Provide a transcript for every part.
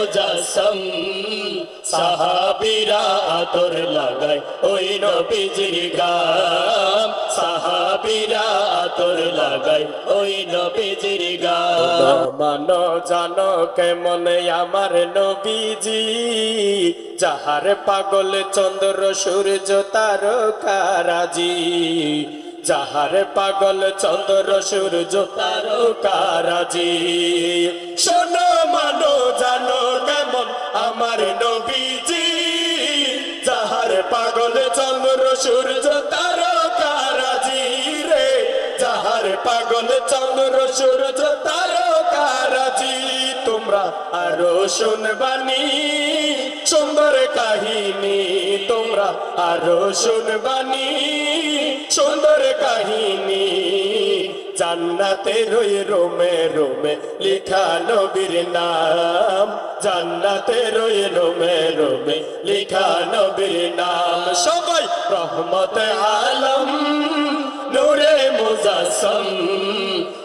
মুজাসম সাহাবিরা আতর লাগায় ওই নবীজির গাম। সাহাবিরা আতর লাগায় ওই নবীজির গাম। মানো জানো কেমন আমার নবীজি? যাহার পাগল চন্দ্র, সূর্য তারকারাজি যাহার পাগল চন্দ্র, সূর্য তারকারাজি শোনো নবীজি যাহার পাগল চন্দ্র সূর্য তারকারাজি রে যাহার পাগল চন্দ্র সূর্য তারকারাজি, তোমরা আরও শুনবানি সুন্দর কাহিনী, তোমরা আরও শুনবানি সুন্দর কাহিনী। জান্নাতে রই রোমে রোমে, লিখা নবীর নাম। জান্নাতে রই রোমে রোমে, লিখা নবীর নাম। সবাই রহমত আলম, নূরে মুজাসম,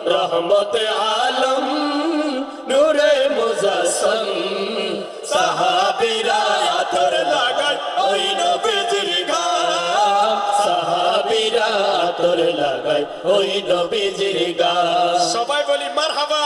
রহমত আলম লাগায় ওই নবীজির গান। সবাই বলি মার হাবা